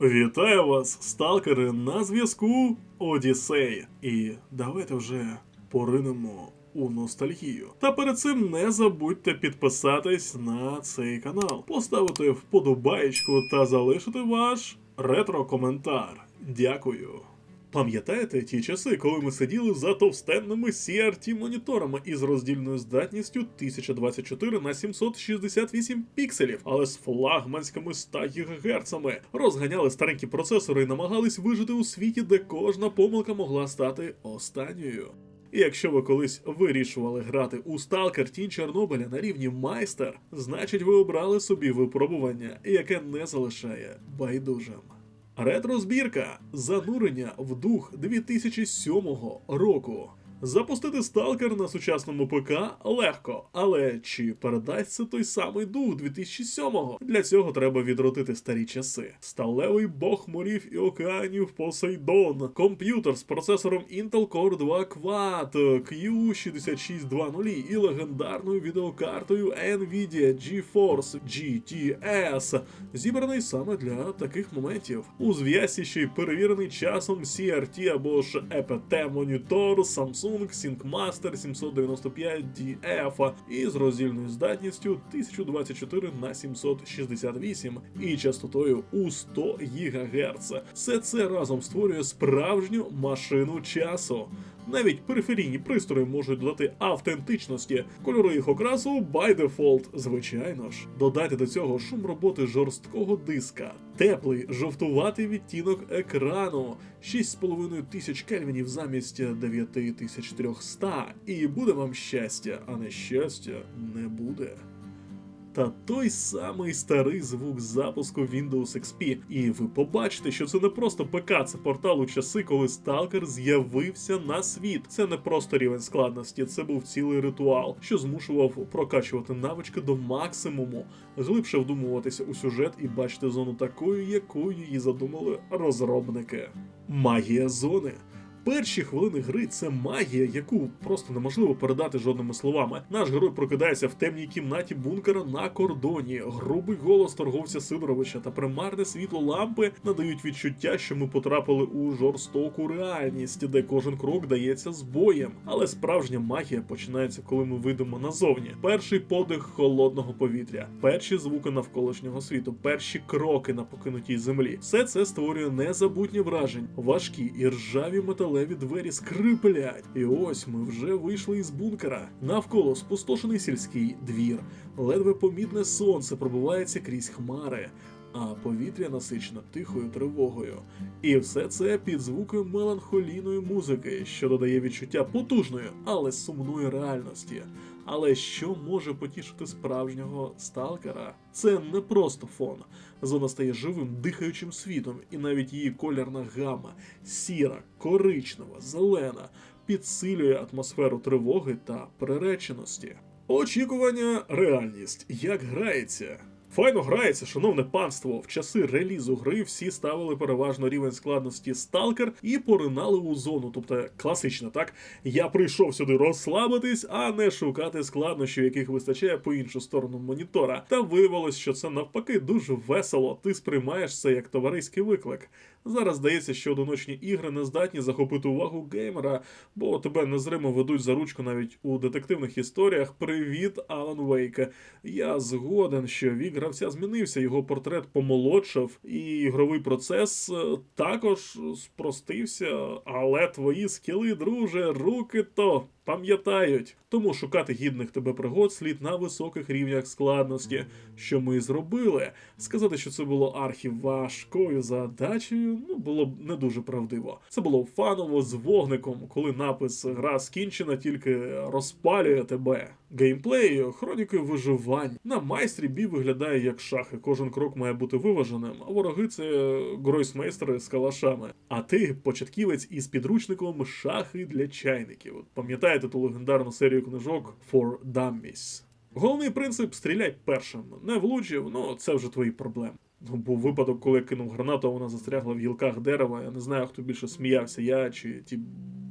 Вітаю вас, сталкери, на зв'язку Одіссей. І давайте вже поринемо у ностальгію. Та перед цим не забудьте підписатись на цей канал, поставити вподобаєчку та залишити ваш ретро-коментар. Дякую. Пам'ятаєте ті часи, коли ми сиділи за товстенними CRT моніторами із роздільною здатністю 1024 на 768 пікселів, але з флагманськими 100 ГГц, розганяли старенькі процесори і намагались вижити у світі, де кожна помилка могла стати останньою. І якщо ви колись вирішували грати у Stalker Тінь Чорнобиля на рівні майстер, значить ви обрали собі випробування, яке не залишає байдужим. Ретро-збірка занурення в дух 2007 року. Запустити сталкер на сучасному ПК легко, але чи передасть це той самий дух 2007-го? Для цього треба відродити старі часи. Сталевий бог морів і океанів Посейдон, комп'ютер з процесором Intel Core 2 Quad Q6620 і легендарною відеокартою Nvidia GeForce GTS, зібраний саме для таких моментів. У зв'язці ще й перевірений часом CRT або ж EPT монітор Samsung SyncMaster 795DF із роздільною здатністю 1024 на 768 і частотою у 100 ГГц. Все це разом створює справжню машину часу. Навіть периферійні пристрої можуть додати автентичності, кольори їх окрасу by default, звичайно ж. Додайте до цього шум роботи жорсткого диска, теплий жовтуватий відтінок екрану, 6,5 тисяч кельвінів замість 9300, і буде вам щастя, а нещастя не буде та той самий старий звук запуску Windows XP. І ви побачите, що це не просто ПК, це портал у часи, коли Сталкер з'явився на світ. Це не просто рівень складності, це був цілий ритуал, що змушував прокачувати навички до максимуму, глибше вдумуватися у сюжет і бачити зону такою, якою її задумали розробники. Магія зони. Перші хвилини гри це магія, яку просто неможливо передати жодними словами. Наш герой прокидається в темній кімнаті бункера на кордоні. Грубий голос торговця Сидоровича та примарне світло лампи надають відчуття, що ми потрапили у жорстоку реальність, де кожен крок дається з боєм. Але справжня магія починається, коли ми вийдемо назовні. Перший подих холодного повітря, перші звуки навколишнього світу, перші кроки на покинутій землі. Все це створює незабутні вражень, важкі і ржаві металеві двері скриплять. І ось ми вже вийшли із бункера. Навколо спустошений сільський двір. Ледве помітне сонце пробивається крізь хмари. А повітря насичено тихою тривогою. І все це під звуки меланхолійної музики, що додає відчуття потужної, але сумної реальності. Але що може потішити справжнього сталкера? Це не просто фон. Зона стає живим, дихаючим світом, і навіть її колірна гама сіра, коричнева, зелена підсилює атмосферу тривоги та приреченості. Очікування, реальність. Як грається? Файно грається, шановне панство. В часи релізу гри всі ставили переважно рівень складності сталкер і поринали у зону. Тобто класично, так? Я прийшов сюди розслабитись, а не шукати складнощів, яких вистачає по іншу сторону монітора. Та виявилось, що це навпаки дуже весело. Ти сприймаєш це як товариський виклик. Зараз здається, що одиночні ігри не здатні захопити увагу геймера, бо тебе незримо ведуть за ручку навіть у детективних історіях. Привіт, Алан Вейк. Я згоден, що вік гравця змінився, його портрет помолодшав, і ігровий процес е, також спростився, але твої скіли, друже, руки то. Пам'ятають, тому шукати гідних тебе пригод слід на високих рівнях складності, що ми і зробили. Сказати, що це було архіважкою задачею, ну було б не дуже правдиво. Це було фаново з вогником, коли напис гра скінчена, тільки розпалює тебе. Геймплей, хроніки виживань. На майстрі бій виглядає як шахи. Кожен крок має бути виваженим, а вороги це гройсмейстери з калашами. А ти початківець із підручником шахи для чайників. От Пам'ятаєте ту легендарну серію книжок For Dummies? Головний принцип стріляй першим. Не влучив, ну це вже твої проблеми. Ну, був випадок, коли я кинув гранату, вона застрягла в гілках дерева. Я не знаю, хто більше сміявся, я чи ті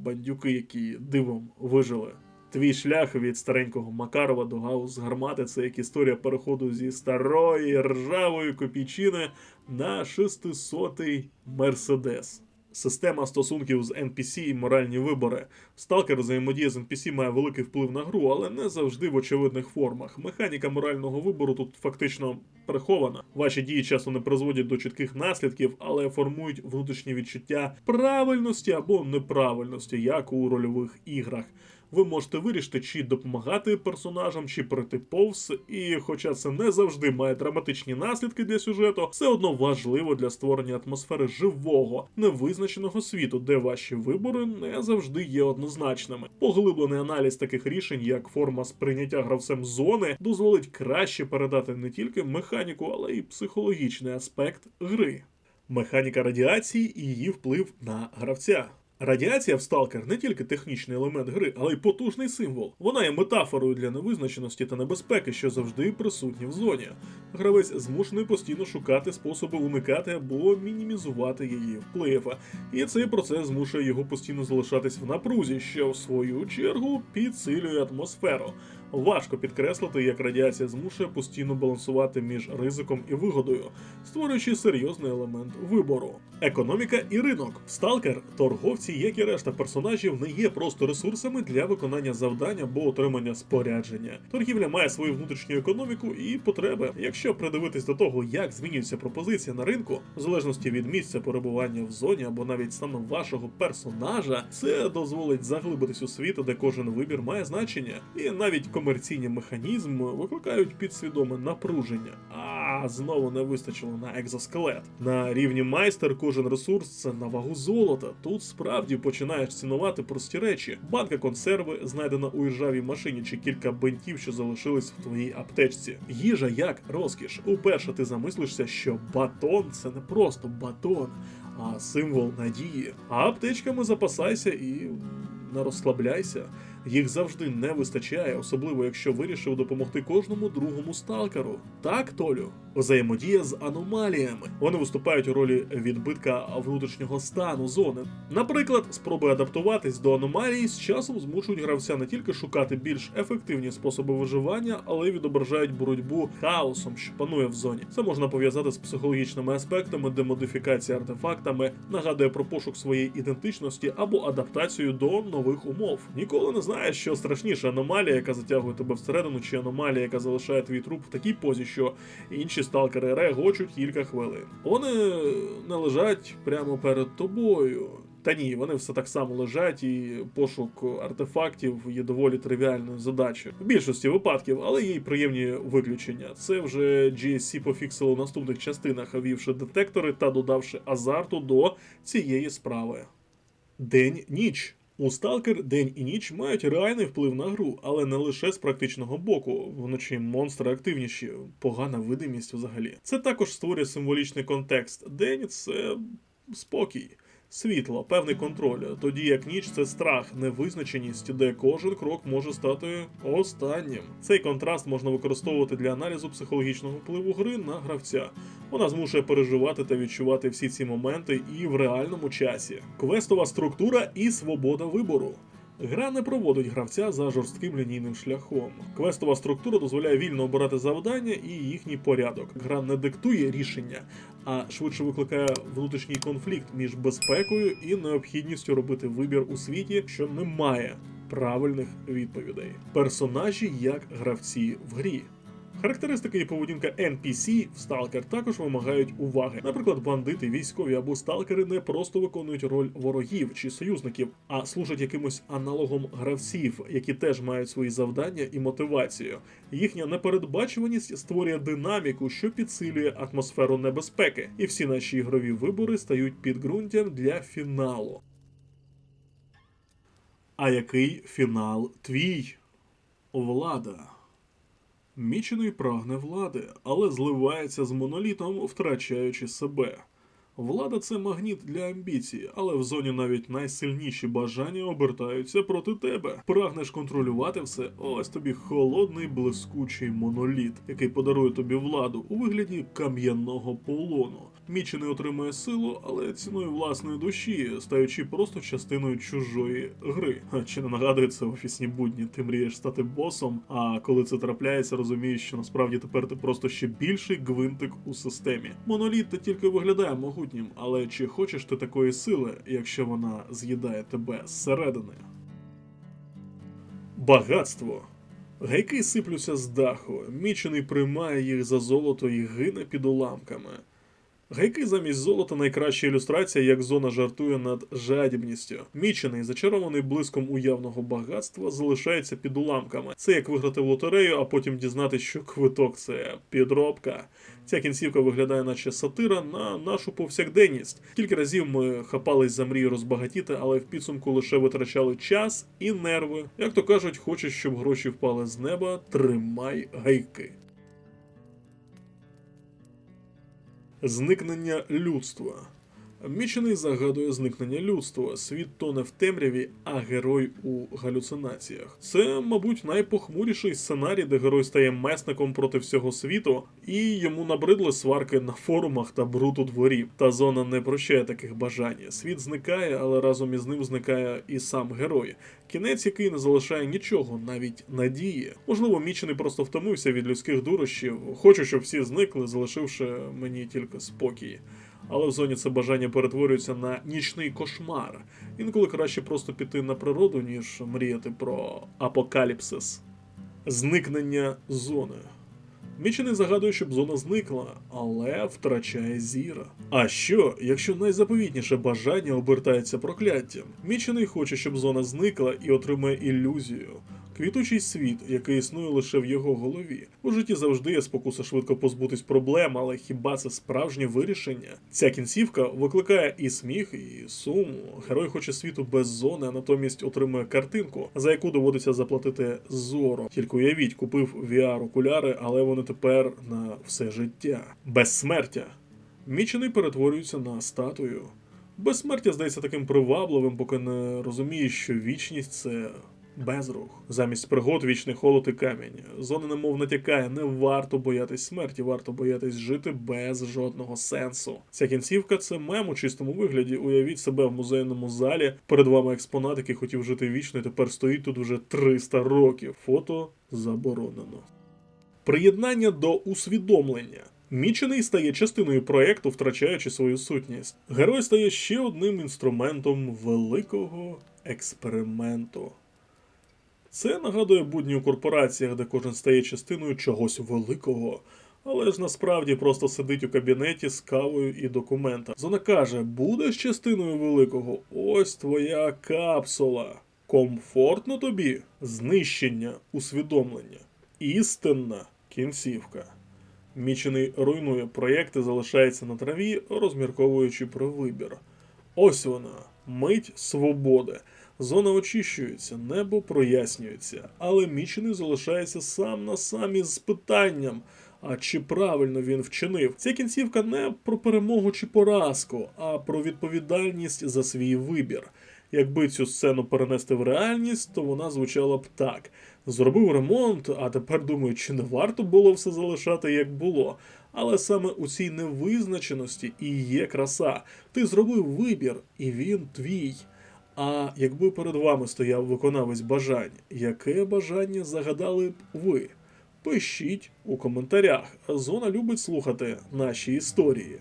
бандюки, які дивом вижили. Твій шлях від старенького Макарова до Гаус гармати це як історія переходу зі старої ржавої копійчини на 600-й Мерседес. Система стосунків з NPC і моральні вибори. Сталкер взаємодія з NPC має великий вплив на гру, але не завжди в очевидних формах. Механіка морального вибору тут фактично прихована. Ваші дії часто не призводять до чітких наслідків, але формують внутрішні відчуття правильності або неправильності, як у рольових іграх. Ви можете вирішити, чи допомагати персонажам, чи пройти повз. І хоча це не завжди має драматичні наслідки для сюжету, все одно важливо для створення атмосфери живого, невизначеного світу, де ваші вибори не завжди є однозначними. Поглиблений аналіз таких рішень, як форма сприйняття гравцем зони, дозволить краще передати не тільки механіку, але й психологічний аспект гри. Механіка радіації і її вплив на гравця. Радіація в Сталкер не тільки технічний елемент гри, але й потужний символ. Вона є метафорою для невизначеності та небезпеки, що завжди присутні в зоні. Гравець змушений постійно шукати способи уникати або мінімізувати її вплив. І цей процес змушує його постійно залишатись в напрузі, що в свою чергу підсилює атмосферу. Важко підкреслити, як радіація змушує постійно балансувати між ризиком і вигодою, створюючи серйозний елемент вибору. Економіка і ринок. Сталкер, торговці, як і решта персонажів, не є просто ресурсами для виконання завдань або отримання спорядження. Торгівля має свою внутрішню економіку і потреби. Якщо придивитись до того, як змінюється пропозиція на ринку, в залежності від місця перебування в зоні або навіть стану вашого персонажа, це дозволить заглибитись у світ, де кожен вибір має значення, і навіть комерційні механізми викликають підсвідоме напруження. А знову не вистачило на екзоскелет. На рівні майстер кожен ресурс це на вагу золота. Тут справді починаєш цінувати прості речі: банка консерви, знайдена у іржавій машині, чи кілька бинтів, що залишились в твоїй аптечці. Їжа як розкіш. Уперше ти замислишся, що батон це не просто батон, а символ надії. А аптечками запасайся і не розслабляйся. Їх завжди не вистачає, особливо якщо вирішив допомогти кожному другому сталкеру. Так, Толю, взаємодія з аномаліями. Вони виступають у ролі відбитка внутрішнього стану зони. Наприклад, спроби адаптуватись до аномалій з часом змушують гравця не тільки шукати більш ефективні способи виживання, але й відображають боротьбу хаосом, що панує в зоні. Це можна пов'язати з психологічними аспектами, де модифікація артефактами нагадує про пошук своєї ідентичності або адаптацію до нових умов. Ніколи не знаєш, що страшніше аномалія, яка затягує тебе всередину, чи аномалія, яка залишає твій труп в такій позі, що інші сталкери регочуть кілька хвилин. Вони не лежать прямо перед тобою. Та ні, вони все так само лежать, і пошук артефактів є доволі тривіальною задачею. В більшості випадків, але є й приємні виключення. Це вже GSC пофіксило в наступних частинах, ввівши детектори та додавши азарту до цієї справи. День-ніч. У Сталкер день і ніч мають реальний вплив на гру, але не лише з практичного боку. Вночі монстри активніші, погана видимість взагалі. Це також створює символічний контекст. День це спокій. Світло, певний контроль, тоді як ніч це страх, невизначеність, де кожен крок може стати останнім. Цей контраст можна використовувати для аналізу психологічного впливу гри на гравця. Вона змушує переживати та відчувати всі ці моменти і в реальному часі. Квестова структура і свобода вибору. Гра не проводить гравця за жорстким лінійним шляхом. Квестова структура дозволяє вільно обирати завдання і їхній порядок. Гра не диктує рішення, а швидше викликає внутрішній конфлікт між безпекою і необхідністю робити вибір у світі, що не має правильних відповідей. Персонажі як гравці в грі. Характеристики і поведінка NPC в Stalker також вимагають уваги. Наприклад, бандити, військові або сталкери не просто виконують роль ворогів чи союзників, а служать якимось аналогом гравців, які теж мають свої завдання і мотивацію. Їхня непередбачуваність створює динаміку, що підсилює атмосферу небезпеки, і всі наші ігрові вибори стають підґрунтям для фіналу. А який фінал твій? Влада. Мічений прагне влади, але зливається з монолітом, втрачаючи себе. Влада це магніт для амбіцій, але в зоні навіть найсильніші бажання обертаються проти тебе. Прагнеш контролювати все. Ось тобі холодний блискучий моноліт, який подарує тобі владу у вигляді кам'яного полону. Мічений отримує силу, але ціною власної душі, стаючи просто частиною чужої гри. А Чи не нагадує це офісні будні? Ти мрієш стати босом, а коли це трапляється, розумієш, що насправді тепер ти просто ще більший гвинтик у системі. Моноліт та тільки виглядає могутнім, але чи хочеш ти такої сили, якщо вона з'їдає тебе зсередини? Багатство. Гайки сиплються з даху, мічений приймає їх за золото і гине під уламками. Гайки замість золота найкраща ілюстрація, як зона жартує над жадібністю. Мічений, зачарований блиском уявного багатства, залишається під уламками. Це як виграти в лотерею, а потім дізнатися, що квиток це підробка. Ця кінцівка виглядає, наче сатира на нашу повсякденність. Кілька разів ми хапались за мрію розбагатіти, але в підсумку лише витрачали час і нерви. Як то кажуть, хочеш, щоб гроші впали з неба, тримай гайки. Зникнення людства. Мічений загадує зникнення людства. Світ тоне в темряві, а герой у галюцинаціях. Це, мабуть, найпохмуріший сценарій, де герой стає месником проти всього світу, і йому набридли сварки на форумах та бруд у дворі. Та зона не прощає таких бажань. Світ зникає, але разом із ним зникає і сам герой. Кінець, який не залишає нічого, навіть надії. Можливо, мічений просто втомився від людських дурощів. Хочу, щоб всі зникли, залишивши мені тільки спокій. Але в зоні це бажання перетворюється на нічний кошмар. Інколи краще просто піти на природу, ніж мріяти про апокаліпсис. Зникнення зони. Мічений загадує, щоб зона зникла, але втрачає зіра. А що, якщо найзаповітніше бажання обертається прокляттям? Мічений хоче, щоб зона зникла і отримає ілюзію. Квітучий світ, який існує лише в його голові. У житті завжди є спокуса швидко позбутись проблем, але хіба це справжнє вирішення? Ця кінцівка викликає і сміх, і сум. Герой хоче світу без зони, а натомість отримує картинку, за яку доводиться заплатити зоро. Тільки уявіть, купив VR-окуляри, але вони тепер на все життя. Безсмертя. Мічений перетворюється на статую. Безсмертя здається таким привабливим, поки не розуміє, що вічність це безрух. Замість пригод вічний холод і камінь. Зона немов натякає, не варто боятись смерті, варто боятись жити без жодного сенсу. Ця кінцівка це мем у чистому вигляді. Уявіть себе в музейному залі. Перед вами експонат, який хотів жити вічно, і тепер стоїть тут вже 300 років. Фото заборонено. Приєднання до усвідомлення. Мічений стає частиною проекту, втрачаючи свою сутність. Герой стає ще одним інструментом великого експерименту. Це нагадує будні у корпораціях, де кожен стає частиною чогось великого, але ж насправді просто сидить у кабінеті з кавою і документами. Зона каже: будеш частиною великого, ось твоя капсула. Комфортно тобі? Знищення, усвідомлення, істинна кінцівка. Мічений руйнує проєкти, залишається на траві, розмірковуючи про вибір. Ось вона, мить свободи. Зона очищується, небо прояснюється, але мічений залишається сам на сам із питанням. А чи правильно він вчинив? Ця кінцівка не про перемогу чи поразку, а про відповідальність за свій вибір. Якби цю сцену перенести в реальність, то вона звучала б так: зробив ремонт, а тепер думаю, чи не варто було все залишати як було. Але саме у цій невизначеності і є краса. Ти зробив вибір, і він твій. А якби перед вами стояв виконавець бажань, яке бажання загадали б ви? Пишіть у коментарях. Зона любить слухати наші історії.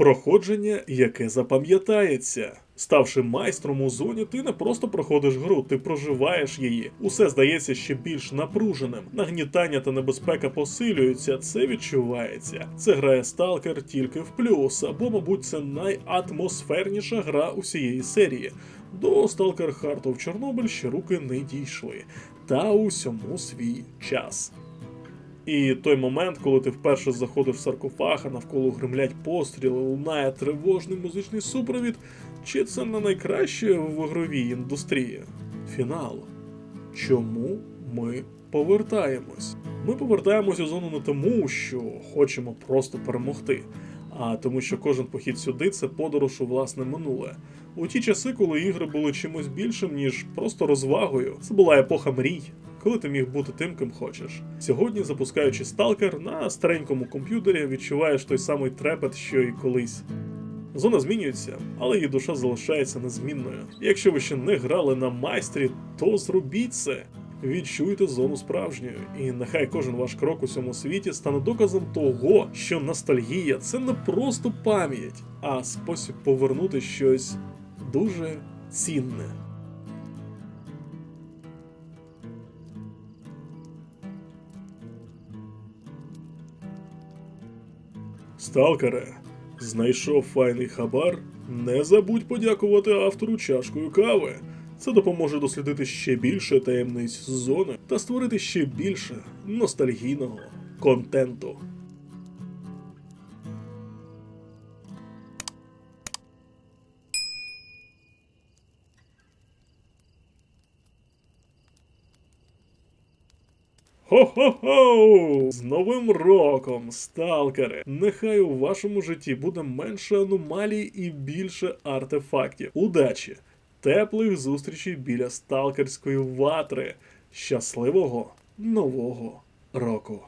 Проходження, яке запам'ятається. Ставши майстром у зоні, ти не просто проходиш гру, ти проживаєш її. Усе здається ще більш напруженим. Нагнітання та небезпека посилюються, це відчувається. Це грає Сталкер тільки в плюс, або, мабуть, це найатмосферніша гра усієї серії. До Stalker Heart of Чорнобиль ще руки не дійшли. Та усьому свій час. І той момент, коли ти вперше заходиш в саркофаг, а навколо гримлять постріли, лунає тривожний музичний супровід, чи це не найкраще в ігровій індустрії? Фінал. Чому ми повертаємось? Ми повертаємось у зону не тому, що хочемо просто перемогти, а тому, що кожен похід сюди це подорож у власне минуле. У ті часи, коли ігри були чимось більшим, ніж просто розвагою, це була епоха мрій, коли ти міг бути тим, ким хочеш. Сьогодні, запускаючи сталкер на старенькому комп'ютері, відчуваєш той самий трепет, що і колись. Зона змінюється, але її душа залишається незмінною. Якщо ви ще не грали на майстрі, то зробіть це. Відчуйте зону справжньою, і нехай кожен ваш крок у цьому світі стане доказом того, що ностальгія це не просто пам'ять, а спосіб повернути щось дуже цінне. Сталкере, знайшов файний хабар? Не забудь подякувати автору чашкою кави. Це допоможе дослідити ще більше таємниць зони та створити ще більше ностальгійного контенту. Хо-хо-хо! З Новим роком, сталкери! Нехай у вашому житті буде менше аномалій і більше артефактів. Удачі! Теплих зустрічей біля сталкерської ватри. Щасливого нового року!